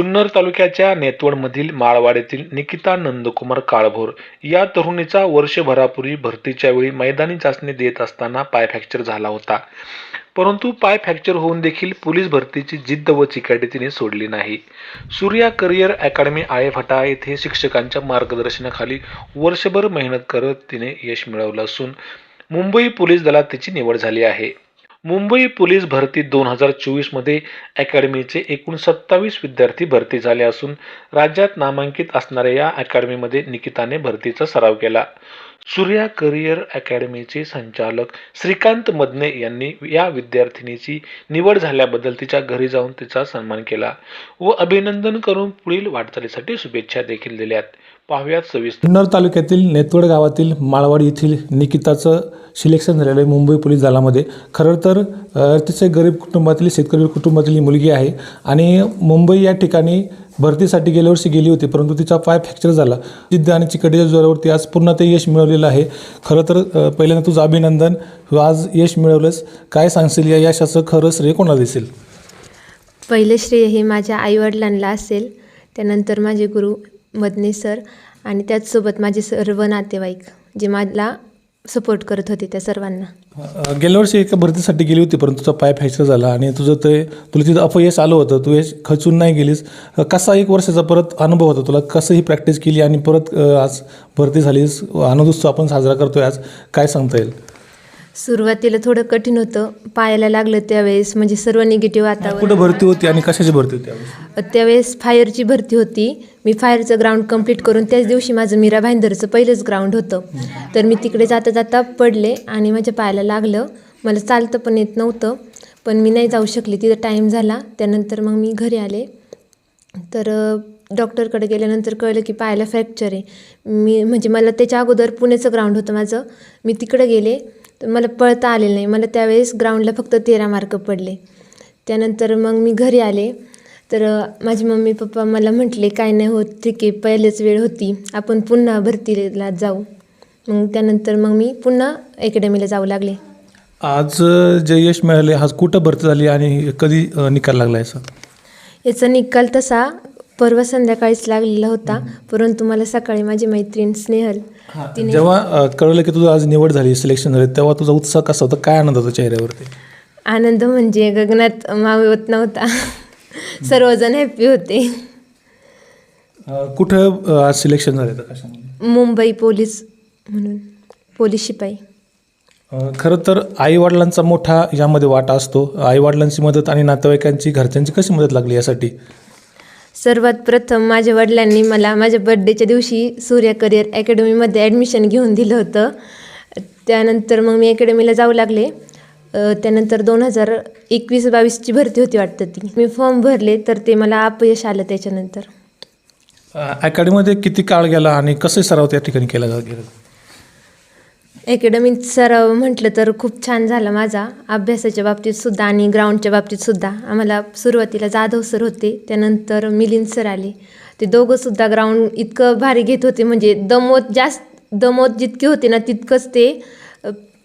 जुन्नर तालुक्याच्या नेतवडमधील माळवाड येथील निकिता नंदकुमार काळभोर या तरुणीचा वर्षभरापूर्वी भरतीच्या वेळी मैदानी चाचणी देत असताना पाय फ्रॅक्चर झाला होता. परंतु पाय फ्रॅक्चर होऊन देखील पोलीस भरतीची जिद्द व चिकाटी तिने सोडली नाही. सूर्या करिअर अकॅडमी आळेफाटा येथे शिक्षकांच्या मार्गदर्शनाखाली वर्षभर मेहनत करत तिने यश मिळवलं असून मुंबई पोलीस दलात तिची निवड झाली आहे. मुंबई पोलीस भरती दोन हजार चोवीसमध्ये अकॅडमीचे एकूण सत्तावीस विद्यार्थी भरती झाले असून राज्यात नामांकित असणाऱ्या या अकॅडमीमध्ये निकिताने भरतीचा सराव केला. सूर्या करिअर अकॅडमीचे संचालक श्रीकांत मदने यांनी या विद्यार्थिनीची निवड झाल्याबद्दल तिच्या घरी जाऊन तिचा सन्मान केला व अभिनंदन करून पुढील वाटचालीसाठी शुभेच्छा देखील दिल्यात. पाहुयात सविस्तर. जुन्नर तालुक्यातील नेतवड गावातील माळवाडी येथील निकिताचं सिलेक्शन झालेलं आहे मुंबई पोलीस दलामध्ये. खरं तर अतिशय गरीब कुटुंबातील शेतकरी कुटुंबातील ही मुलगी आहे आणि मुंबई या ठिकाणी भरतीसाठी गेल्या वर्षी गेली होती परंतु तिचा पाय फ्रॅक्चर झाला. जिद्द आणि चिकटीच्या जोरावरती आज पूर्ण ते यश मिळवलेलं आहे. खरं तर पहिल्यांदा तुझं अभिनंदन तू आज यश मिळवलंस. काय सांगशील या यशाचं खरं श्रेय कोणाला दिसेल? पहिलं श्रेय हे माझ्या आईवडिलांना असेल त्यानंतर माझे गुरु मदने सर आणि त्याचसोबत माझे सर्व नातेवाईक जे मला सपोर्ट करत होते त्या सर्वांना. गेल्या वर्षी एका भरतीसाठी गेली होती परंतु तुझा पाय फ्रॅक्चर झाला आणि तुझं ते तुला तिथं अपयश आलं होतं तू यश खचून नाही गेलीस. कसा एक वर्षाचा परत अनुभव होता तुला? कसं ही प्रॅक्टिस केली आणि परत आज भरती झालीस? आनंदोत्सव आपण साजरा करतोय आज. काय सांगता येईल? सुरुवातीला थोडं कठीण होतं. पायाला लागलं त्यावेळेस म्हणजे सर्व निगेटिव्ह वातावरण. कुठं भरती होती आणि कशाची भरती होती त्यावेळेस? त्यावेळेस फायरची भरती होती. मी फायरचं ग्राउंड कंप्लीट करून त्याच दिवशी माझं मीरा भाईंदरचं पहिलंच ग्राउंड होतं. तर मी तिकडे जाता जाता पडले आणि माझ्या पायाला लागलं. मला चालतं पण येत नव्हतं. पण मी नाही जाऊ शकले. तिथं टाईम झाला. त्यानंतर मग मी घरी आले. तर अ, डॉक्टरकडे गेल्यानंतर कळलं की पायाला फ्रॅक्चर आहे. मी म्हणजे मला त्याच्या अगोदर पुण्याचं ग्राउंड होतं माझं. मी तिकडं गेले. तर मला पळता आलेलं नाही. मला त्यावेळेस ग्राउंडला फक्त तेरा मार्क पडले. त्यानंतर मग मी घरी आले. तर माझी मम्मी पप्पा मला म्हटले काय नाही होत ठीक आहे पहिलेच वेळ होती. आपण पुन्हा भरतीला जाऊ. मग त्यानंतर मग मी पुन्हा अकॅडमीला जाऊ लागले. आज जे यश मिळाले आज कुठं भरती झाली आणि कधी निकाल लागला याचा याचा निकाल तसा परवा संध्याकाळीच लागलेला होता परंतु मला सकाळी माझी मैत्रीण स्नेहल तिने जेव्हा अ, कळलं की तुझं आज निवड झाली सिलेक्शन झाली तेव्हा तुझा उत्साह कसा होता? काय आनंद होता चेहऱ्यावरती? आनंद म्हणजे गगनात मावत नव्हता. सर्वजण हॅपी होते. अ, कुठं अ, आज सिलेक्शन झालं तर कशामध्ये? मुंबई पोलीस म्हणून पोलीस शिपाई. अ, खरं तर आईवडिलांचा मोठा यामध्ये वाटा असतो. आईवडिलांची मदत आणि नातेवाईकांची घरच्यांची कशी मदत लागली यासाठी? सर्वात प्रथम माझ्या वडिलांनी मला माझ्या बड्डेच्या दिवशी सूर्या करिअर अकॅडमीमध्ये ॲडमिशन घेऊन दिलं होतं. त्यानंतर मग मी अकॅडमीला जाऊ लागले. त्यानंतर दोन हजार एकवीस बावीसची भरती होती वाटतं ती. मी फॉर्म भरले तर ते मला अपयश आलं त्याच्यानंतर. अकॅडमीमध्ये किती काळ गेला आणि कसं सराव त्या ठिकाणी केला गेला? अकॅडमीत सराव म्हटलं तर खूप छान झाला माझा. अभ्यासाच्या बाबतीत सुद्धा आणि ग्राउंडच्या बाबतीत सुद्धा आम्हाला सुरुवातीला जाधव सर होते त्यानंतर मिलिंद सर आले. ते दोघंसुद्धा ग्राउंड इतकं भारी घेत होते म्हणजे दमवत जास्त दमवत जितके होते ना तितकंच ते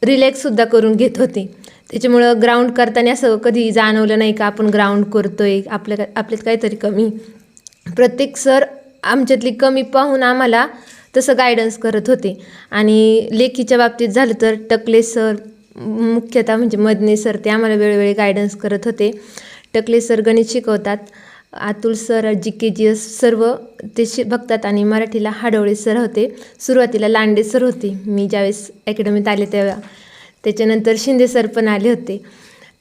रिलॅक्ससुद्धा करून घेत होते. त्याच्यामुळं ग्राउंड करताना असं कधी जाणवलं नाही का आपण ग्राउंड करतोय आपल्या आपल्यात काहीतरी कमी. प्रत्येक सर आमच्यातली कमी पाहून आम्हाला तसं गायडन्स करत होते. आणि लेखीच्या बाबतीत झालं तर टकले सर मुख्यतः म्हणजे मदने सर ते आम्हाला वेळोवेळी गायडन्स करत होते. टकले सर गणित शिकवतात. Atul sir G K G S सर्व ते शि बघतात आणि मराठीला हाडवळे सर होते. सुरुवातीला लांडे सर होते. मी ज्यावेळेस अकॅडमीत आले तेव्हा. त्याच्यानंतर शिंदे सर पण आले होते.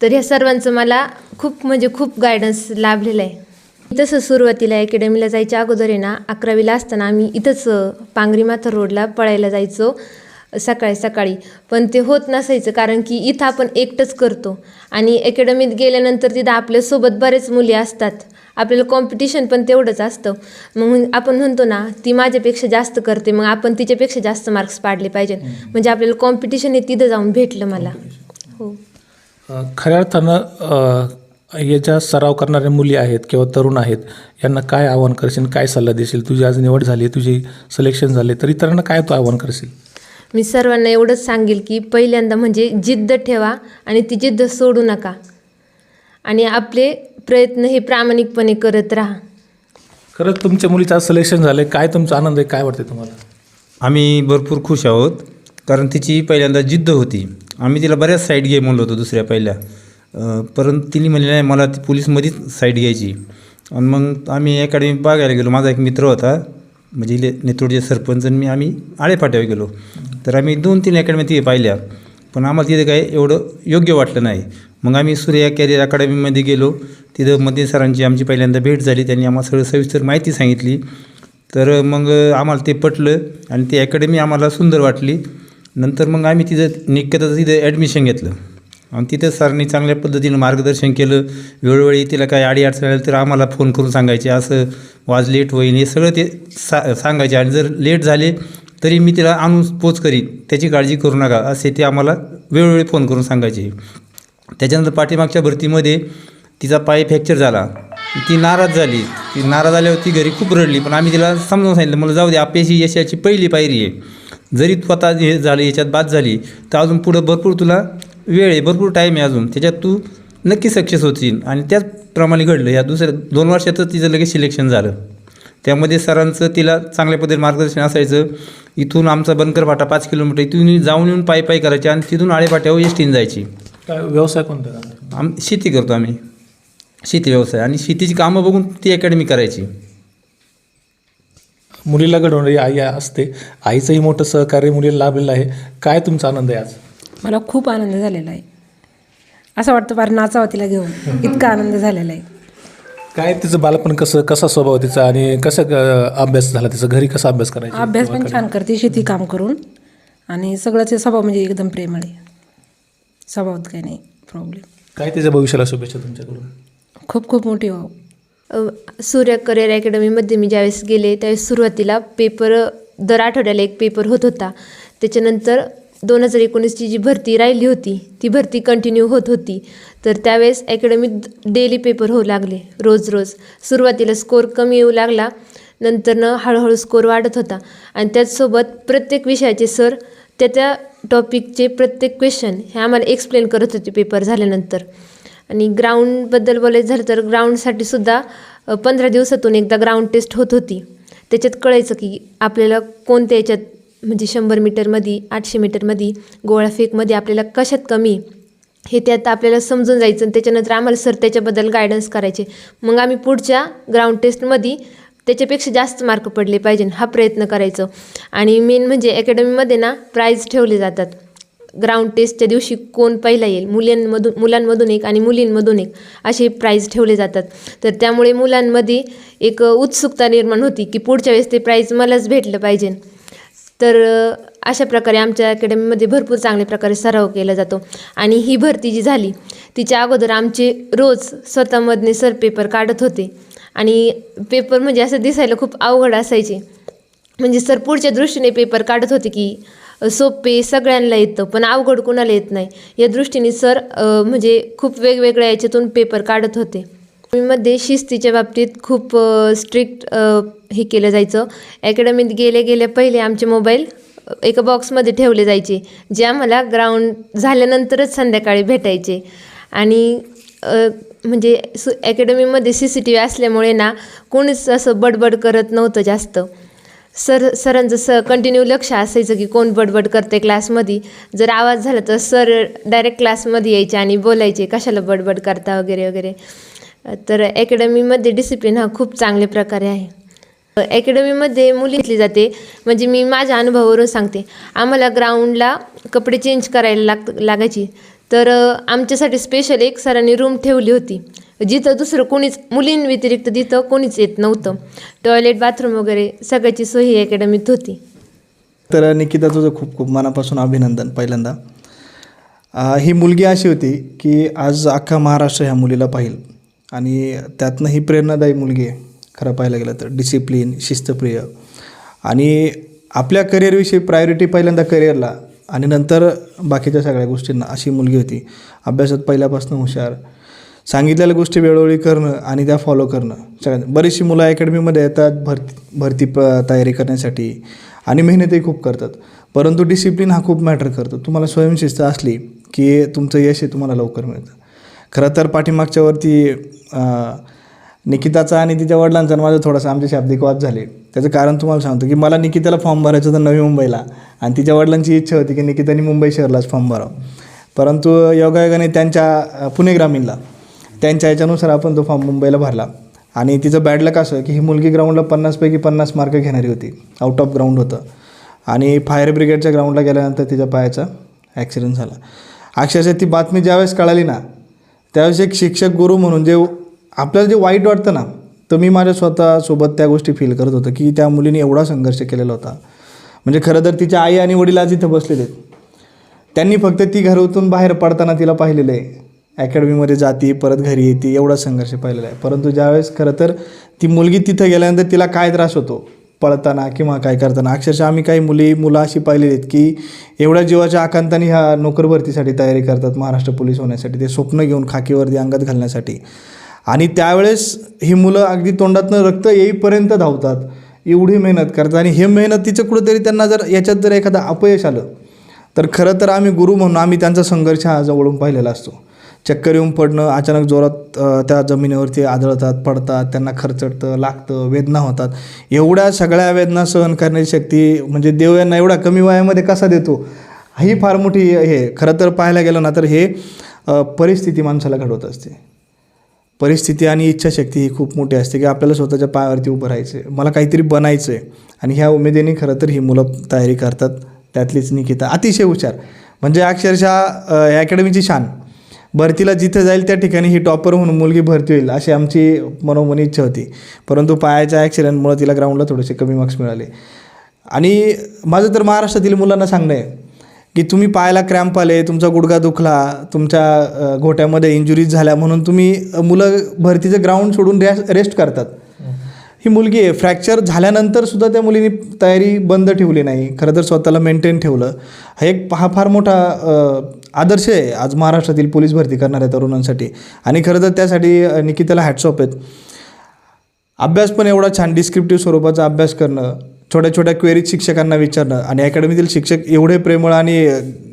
तर ह्या सर्वांचं मला खूप म्हणजे खूप गायडन्स लाभलेलं आहे. तसं सुरुवातीला अकॅडमीला जायच्या अगोदर आहे ना अकरावीला असताना आम्ही इथंच पांगरी माथा रोडला पळायला जायचो सकाळी सकाळी. पण ते होत नसायचं कारण की इथं आपण एकटंच करतो. आणि अकॅडमीत गेल्यानंतर तिथं आपल्यासोबत बरेच मुली असतात. आपल्याला कॉम्पिटिशन पण तेवढंच असतं. मग आपण म्हणतो ना ती माझ्यापेक्षा जास्त करते मग आपण तिच्यापेक्षा जास्त मार्क्स पाडले पाहिजेत. म्हणजे आपल्याला कॉम्पिटिशन हे तिथं जाऊन भेटलं मला. हो. खऱ्या अर्थानं याच्या सराव करणाऱ्या मुली आहेत किंवा तरुण आहेत यांना काय आव्हान करशील काय सल्ला देशील? तुझी आज निवड झाली तुझी सिलेक्शन झाले तर इतरांना काय तू आव्हान करशील? मी सर्वांना एवढंच सांगेल की पहिल्यांदा म्हणजे जिद्द ठेवा आणि ती जिद्द सोडू नका. आणि आपले प्रयत्न हे प्रामाणिकपणे करत राहा. खरंच तुमच्या मुलीचं आज सिलेक्शन झालं आहे काय तुमचा आनंद आहे? काय वाटते तुम्हाला? आम्ही भरपूर खुश आहोत कारण तिची पहिल्यांदा जिद्द होती. आम्ही तिला बऱ्याच साईड घे म्हणलो होतो दुसऱ्या पहिल्या. परंतु तिने म्हणले नाही मला ती पोलीसमध्येच साईड घ्यायची आणि मग आम्ही अकॅडमी बघायला गेलो. माझा एक मित्र होता म्हणजे ले नेतृत्वचे सरपंच आणि मी आम्ही आळेफाट्यावर गेलो. तर आम्ही दोन तीन अकॅडमी तिथे पाहिल्या. पण आम्हाला तिथे काय एवढं योग्य वाटलं नाही. मग आम्ही सूर्या कॅरियर अकॅडमीमध्ये गेलो. तिथं मध्ये सरांची आमची पहिल्यांदा भेट झाली. त्यांनी आम्हाला सगळं सविस्तर माहिती सांगितली. तर मग आम्हाला ते पटलं आणि ती अकॅडमी आम्हाला सुंदर वाटली. नंतर मग आम्ही तिथं निकतच तिथं ॲडमिशन घेतलं. आणि तिथं सरांनी चांगल्या पद्धतीनं मार्गदर्शन केलं. वेळोवेळी तिला काय आडी अडचण आली तर आम्हाला फोन करून सांगायचे असं वाज लेट होईल हे सगळं ते सा सांगायचे. आणि जर लेट झाले तरी मी तिला आणून पोच करीन. त्याची काळजी करू नका असे ते आम्हाला वेळोवेळी फोन करून सांगायचे. त्याच्यानंतर पाठीमागच्या भरतीमध्ये तिचा पाय फ्रॅक्चर झाला. ती नाराज झाली. ती नाराज झाल्यावर ती घरी खूप रडली. पण आम्ही तिला समजावून सांगितलं मला जाऊ दे अपयशी यशाची पहिली पायरी आहे. जरी स्वतः हे झालं याच्यात बाद झाली तर अजून पुढं भरपूर तुला वेळ आहे भरपूर टाईम आहे अजून. त्याच्यात तू नक्की सक्सेस होतील. आणि त्याचप्रमाणे घडलं. या दुसऱ्या दोन वर्षातच तिचं लगेच सिलेक्शन झालं. त्यामध्ये सरांचं तिला चांगल्या पद्धतीने मार्गदर्शन असायचं. इथून आमचा बनकर फाटा पाच किलोमीटर इथून जाऊन येऊन पायी पायी करायचे आणि तिथून आळेपाट्यावर एस टीन जायची. काय व्यवसाय कोणता? आम शेती करतो आम्ही. शेती व्यवसाय. आणि शेतीची कामं बघून ती अकॅडमी करायची. मुलीला घडवणारी आई असते. आईचंही मोठं सहकार्य मुलीला लाभलेलं आहे. काय तुमचा आनंद आहे आज? मला खूप आनंद झालेला आहे. असं वाटतं फार नाचावं तिला घेऊन. इतका आनंद झालेला आहे. काय तिचं बालपण कसं कसा स्वभाव तिचा आणि कसं अं, अभ्यास झाला तिचा? घरी कसा अभ्यास करायचा? अभ्यास पण छान करते शेती काम करून. आणि सगळंच हे स्वभाव म्हणजे एकदम प्रेमळ आहे. स्वभावात काही नाही प्रॉब्लेम काय तिच्या भविष्याला शुभेच्छा तुमच्याकडून? खूप खूप मोठी व्हावं अ, सूर्य करिअर अकॅडमीमध्ये मी ज्यावेळेस गेले त्यावेळेस सुरुवातीला पेपर दर आठवड्याला एक पेपर होत होता. त्याच्यानंतर दोन हजार एकोणीसची जी भरती राहिली होती ती भरती कंटिन्यू होत होती. तर त्यावेळेस अकॅडमीत डेली पेपर होऊ लागले रोज रोज. सुरुवातीला स्कोर कमी येऊ लागला नंतरनं हळूहळू स्कोर वाढत होता. आणि त्याचसोबत प्रत्येक विषयाचे सर त्या त्या टॉपिकचे प्रत्येक क्वेश्चन हे आम्हाला एक्सप्लेन करत होते पेपर झाल्यानंतर. आणि ग्राउंडबद्दल बोलायचं झालं तर ग्राउंडसाठी सुद्धा पंधरा दिवसातून एकदा ग्राउंड टेस्ट होत होती. त्याच्यात कळायचं की आपल्याला कोणत्या याच्यात म्हणजे शंभर मीटरमध्ये आठशे मीटरमध्ये गोळाफेकमध्ये आपल्याला कशात कमी हे हे त्यात आपल्याला समजून जायचं आणि त्याच्यानंतर आम्हाला सर त्याच्याबद्दल गायडन्स करायचे. मग आम्ही पुढच्या ग्राउंड टेस्टमध्ये त्याच्यापेक्षा जास्त मार्क पडले पाहिजे हा प्रयत्न करायचो. आणि मेन म्हणजे अकॅडमीमध्ये ना प्राईज ठेवले जातात. ग्राउंड टेस्टच्या दिवशी कोण पहिला येईल? मुलांमधून मुलांमधून एक आणि मुलींमधून एक असे प्राईज ठेवले जातात. तर त्यामुळे मुलांमध्ये एक उत्सुकता निर्माण होती की पुढच्या वेळेस ते प्राईज मलाच भेटलं पाहिजे. तर अशा प्रकारे आमच्या अकॅडमीमध्ये भरपूर चांगल्या प्रकारे सराव केला जातो. आणि ही भरती जी झाली तिच्या अगोदर आमचे रोज स्वतःमधने सर पेपर काढत होते. आणि पेपर म्हणजे असं दिसायला खूप अवघड असायचे. म्हणजे सर पुढच्या दृष्टीने पेपर काढत होते की सोपे सगळ्यांना येतं पण अवघड कुणाला येत नाही. या दृष्टीने सर म्हणजे खूप वेगवेगळ्या याच्यातून पेपर काढत होते. मध्ये शिस्तीच्या बाबतीत खूप स्ट्रिक्ट हे केलं जायचं. अकॅडमीत गेले गेले पहिले आमचे मोबाईल एका बॉक्समध्ये ठेवले जायचे जे आम्हाला ग्राउंड झाल्यानंतरच संध्याकाळी भेटायचे. आणि म्हणजे सु अकॅडमीमध्ये सी सी टी व्ही असल्यामुळे ना कोणीच असं बडबड करत नव्हतं जास्त. सर सरांचं स कंटिन्यू लक्ष असायचं की कोण बडबड करते क्लासमध्ये जर आवाज झाला तर सर डायरेक्ट क्लासमध्ये यायचे आणि बोलायचे कशाला बडबड करता? वगैरे वगैरे. तर अकॅडमीमध्ये डिसिप्लिन हा खूप चांगल्या प्रकारे आहे. अकॅडमीमध्ये मुली घेतली जाते. म्हणजे मी माझ्या अनुभवावरून सांगते. आम्हाला ग्राउंडला कपडे चेंज करायला लाग लागायची. तर आमच्यासाठी स्पेशल एक सरांनी रूम ठेवली होती. जिथं दुसरं कोणीच मुलींव्यतिरिक्त तिथं कोणीच येत नव्हतं. टॉयलेट बाथरूम वगैरे सगळ्याची सोय ही अकॅडमीत होती. तर निकिता तुझं खूप खूप मनापासून अभिनंदन पहिल्यांदा. ही मुलगी अशी होती की आज अख्खा महाराष्ट्र ह्या मुलीला पाहिल. आणि त्यातनं ही प्रेरणादायी मुलगी आहे. खरं पाहायला गेलं तर डिसिप्लिन शिस्तप्रिय. आणि आपल्या करिअरविषयी प्रायोरिटी पहिल्यांदा करिअरला आणि नंतर बाकीच्या सगळ्या गोष्टींना अशी मुलगी होती. अभ्यासात पहिल्यापासून हुशार. सांगितलेल्या गोष्टी वेळोवेळी करणं आणि त्या फॉलो करणं. सगळ्यात बरीचशी मुलं अकॅडमीमध्ये येतात भरती भरती प तयारी करण्यासाठी. आणि मेहनतही खूप करतात. परंतु डिसिप्लिन हा खूप मॅटर करतो. तुम्हाला स्वयंशिस्त असली की तुमचं यश हे तुम्हाला लवकर मिळतं. खरं तर पाठीमागच्यावरती निकिताचा आणि तिच्या वडिलांचा माझं माझा थोडासा आमचे शाब्दिक वाद झाले. त्याचं कारण तुम्हाला सांगतो की मला निकिताला फॉर्म भरायचं होतं नवी मुंबईला. आणि तिच्या वडिलांची इच्छा होती की निकिताने मुंबई शहरलाच फॉर्म भरावं. परंतु योगायोगाने त्यांच्या पुणे ग्रामीणला त्यांच्या याच्यानुसार आपण तो फॉर्म मुंबईला भरला. आणि तिचं बॅड लक असं की ही मुलगी ग्राउंडला पन्नासपैकी पन्नास मार्क घेणारी होती. आउट ऑफ ग्राउंड होतं. आणि फायर ब्रिगेडच्या ग्राउंडला गेल्यानंतर तिच्या पायाचा ॲक्सिडेंट झाला. अक्षरशः ती बातमी ज्यावेळेस कळाली ना त्यावेळेस एक शिक्षक गुरु म्हणून जे आपल्याला जे वाईट वाटतं ना तर मी माझ्या स्वतःसोबत त्या गोष्टी फील करत होतो की त्या मुलीने एवढा संघर्ष केलेला होता. म्हणजे खरं तर तिच्या आई आणि वडील आज इथं बसलेले आहेत. त्यांनी फक्त ती घरातून बाहेर पडताना तिला पाहिलेलं आहे. अकॅडमीमध्ये जाती परत घरी येते एवढा संघर्ष पाहिलेला आहे. परंतु ज्यावेळेस खरं तर ती मुलगी तिथं गेल्यानंतर तिला काय त्रास होतो? पळताना किंवा काय करताना? अक्षरशः आम्ही काही मुली मुलं अशी पाहिलेली आहेत की एवढ्या जीवाच्या आकांताने ह्या नोकरभरतीसाठी तयारी करतात महाराष्ट्र पोलीस होण्यासाठी ते स्वप्न घेऊन खाकीवरती अंगात घालण्यासाठी. आणि त्यावेळेस ही मुलं अगदी तोंडातनं रक्त येईपर्यंत धावतात एवढी मेहनत करतात. आणि हे मेहनतीचं कुठंतरी त्यांना जर याच्यात जर एखादं अपयश आलं तर खरं तर आम्ही गुरु म्हणून आम्ही त्यांचा संघर्ष हा जवळून पाहिलेला असतो. चक्कर येऊन पडणं अचानक जोरात त्या जमिनीवरती आदळतात पडतात त्यांना खरचडतं लागतं वेदना होतात. एवढ्या सगळ्या वेदना सहन करण्याची शक्ती म्हणजे देव यांना एवढा कमी वयामध्ये कसा देतो? ही फार मोठी हे खरं तर पाहायला गेलं ना तर हे परिस्थिती माणसाला घडवत असते. परिस्थिती आणि इच्छाशक्ती ही खूप मोठी असते की आपल्याला स्वतःच्या पायावरती उभं राहायचं आहे मला काहीतरी बनायचं आहे आणि ह्या उमेदीने खरं तर ही मुलं तयारी करतात. त्यातलीच निकिता. अतिशय हुशार. म्हणजे अक्षरशः अकॅडमीची शान. भरतीला जिथं जाईल त्या ठिकाणी ही टॉपर म्हणून मुलगी भरती होईल अशी आमची मनोमनी इच्छा होती. परंतु पायाच्या ॲक्सिडेंटमुळे तिला ग्राउंडला थोडेसे कमी मार्क्स मिळाले. आणि माझं तर महाराष्ट्रातील मुलांना सांगणं आहे की तुम्ही पायाला क्रॅम्प आले तुमचा गुडघा दुखला तुमच्या घोट्यामध्ये इंजुरीज झाल्या म्हणून तुम्ही मुलं भरतीचं ग्राउंड सोडून रेस्ट रेस्ट करतात. ही मुलगी आहे. फ्रॅक्चर झाल्यानंतर सुद्धा त्या मुलीने तयारी बंद ठेवली नाही. खरं तर स्वतःला मेंटेन ठेवलं. हा एक हा फार मोठा आदर्श आहे. आज महाराष्ट्रातील पोलीस भरती करणाऱ्या तरुणांसाठी. आणि खरं तर त्यासाठी निकिताला हॅट्सऑप आहेत. अभ्यास पण एवढा छान डिस्क्रिप्टिव्ह स्वरूपाचा अभ्यास करणं छोट्या छोट्या क्वेरीज शिक्षकांना विचारणं आणि अकॅडमीतील शिक्षक एवढे प्रेमळ आणि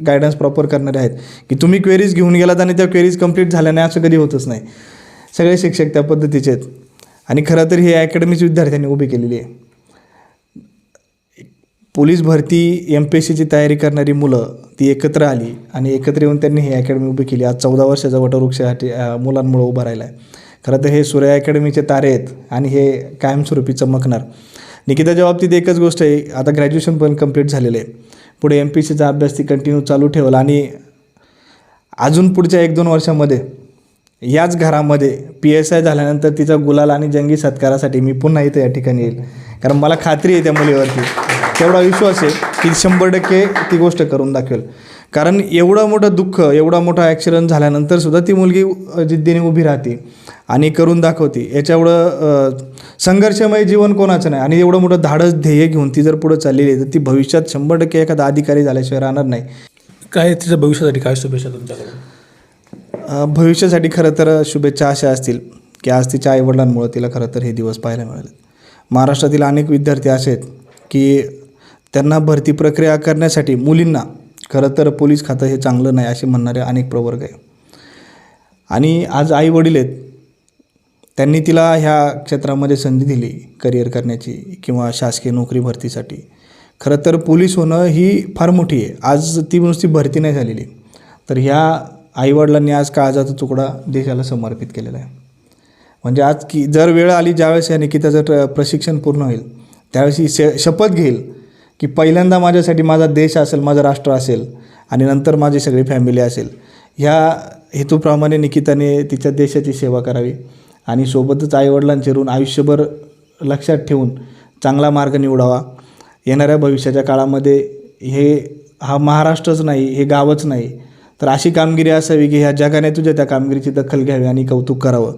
गायडन्स प्रॉपर करणारे आहेत की तुम्ही क्वेरीज घेऊन गेलात आणि त्या क्वेरीज कंप्लीट झाल्या नाही असं कधी होतच नाही. सगळे शिक्षक त्या पद्धतीचे आहेत. आणि खरं तर हे अकॅडमीच विद्यार्थ्यांनी उभी केलेली आहे. पोलीस भरती एम पी एस सीची तयारी करणारी मुलं ती एकत्र आली आणि एकत्र येऊन त्यांनी ही अकॅडमी उभी केली. आज चौदा वर्षाचा वटवृक्षासाठी मुलांमुळं उभा राहिला आहे खरं तर हे सूर्या अकॅडमीचे तारे आहेत आणि हे कायमस्वरूपी चमकणार. निकिताच्या बाबतीत एकच गोष्ट आहे आता ग्रॅज्युएशन पण कंप्लीट झालेलं आहे. पुढे एम पी सीचा अभ्यास ती कंटिन्यू चालू ठेवला आणि अजून पुढच्या एक दोन वर्षामध्ये याच घरामध्ये पी एस आय झाल्यानंतर तिचा गुलाल आणि जंगी सत्कारासाठी मी पुन्हा इथं या ठिकाणी येईल. कारण मला खात्री आहे त्या मुलीवरती. तेवढा विश्वास आहे की शंभर टक्के ती गोष्ट करून दाखवेल. कारण एवढं मोठं दुःख एवढा मोठा ॲक्सिडेंट झाल्यानंतर सुद्धा ती मुलगी जिद्दीने उभी राहते आणि करून दाखवते. याच्या एवढं संघर्षमय जीवन कोणाचं नाही आणि एवढं मोठं धाडस ध्येय घेऊन ती जर पुढं चाललेली आहे तर ती भविष्यात शंभर टक्के एखादा अधिकारी झाल्याशिवाय राहणार नाही. काय तिच्या भविष्यासाठी? काय शुभेच्छा तुमच्याकडून? अ, भविष्यासाठी खरं तर शुभेच्छा अशा असतील की आज तिच्या आईवडिलांमुळं तिला खरं तर हे दिवस पाहायला मिळाले महाराष्ट्रातील अनेक विद्यार्थी असे आहेत की त्यांना भरती प्रक्रिया करण्यासाठी मुलींना खरं तर पोलीस खातं हे चांगलं नाही असे म्हणणारे अनेक प्रवर्ग आहे. आणि आज आई वडील आहेत त्यांनी तिला ह्या क्षेत्रामध्ये संधी दिली करिअर करण्याची किंवा शासकीय नोकरी भरतीसाठी. खरं तर पोलीस होणं ही फार मोठी आहे. आज ती नुसती भरती नाही झालेली. तर ह्या आईवडिलांनी आज काळजाचा तुकडा देशाला समर्पित केलेला आहे. म्हणजे आज की जर वेळ आली ज्यावेळेस या निकिताचं ट- प्रशिक्षण पूर्ण होईल त्यावेळेस ही श शपथ घेईल की पहिल्यांदा माझ्यासाठी माझा देश असेल माझं राष्ट्र असेल आणि नंतर माझी सगळी फॅमिली असेल ह्या हेतूप्रमाणे निकिताने तिच्या देशाची सेवा करावी आणि सोबतच आईवडिलांचे ऋण आयुष्यभर लक्षात ठेवून चांगला मार्ग निवडावा. येणाऱ्या भविष्याच्या काळामध्ये हे हा महाराष्ट्रच नाही हे गावच नाही. तर अशी कामगिरी असावी की ह्या जगाने तुझ्या त्या कामगिरीची दखल घ्यावी आणि कौतुक करावं.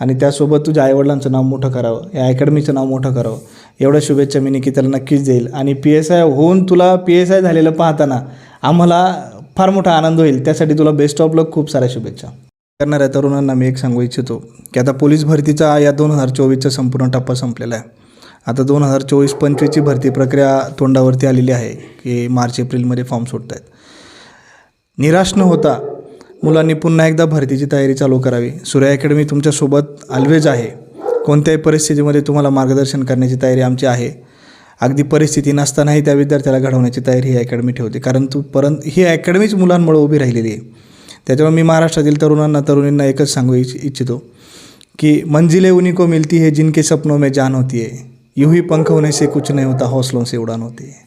आणि त्यासोबत तुझ्या आईवडिलांचं नाव मोठं करावं या अकॅडमीचं नाव मोठं करावं. एवढ्या शुभेच्छा मी निकिताला नक्कीच देईल. आणि पी एस आय होऊन तुला पी एस आय झालेलं पाहताना आम्हाला फार मोठा आनंद होईल. त्यासाठी तुला बेस्ट ऑफ लक खूप साऱ्या शुभेच्छा. करणाऱ्या तरुणांना मी एक सांगू इच्छितो की आता पोलीस भरतीचा या दोन हजार चोवीसचा संपूर्ण टप्पा संपलेला आहे. आता दोन हजार चोवीस पंचवीसची भरती प्रक्रिया तोंडावरती आलेली आहे की मार्च एप्रिलमध्ये फॉर्म सुटत आहेत निराश न होता मुलांनी पुन्हा एकदा भरतीची तयारी चालू करावी. सूर्य अकॅडमी तुमच्यासोबत ऑलवेज आहे. कोणत्याही परिस्थितीमध्ये तुम्हाला मार्गदर्शन करण्याची तयारी आमची आहे. अगदी परिस्थिती नसतानाही त्या विद्यार्थ्याला घडवण्याची तयारी ही अकॅडमी ठेवते. कारण तू परंत ही अकॅडमीच मुलांमुळे उभी राहिलेली आहे. त्याच्यामुळे मी महाराष्ट्रातील तरुणांना तरुणींना एकच सांगू इच्छ इच्छितो कि मंजिले उन्हीं को मिलती है जिनके सपनों में जान होती है. यूं ही पंख होने से कुछ नहीं होता हौसलों से उड़ान होती है.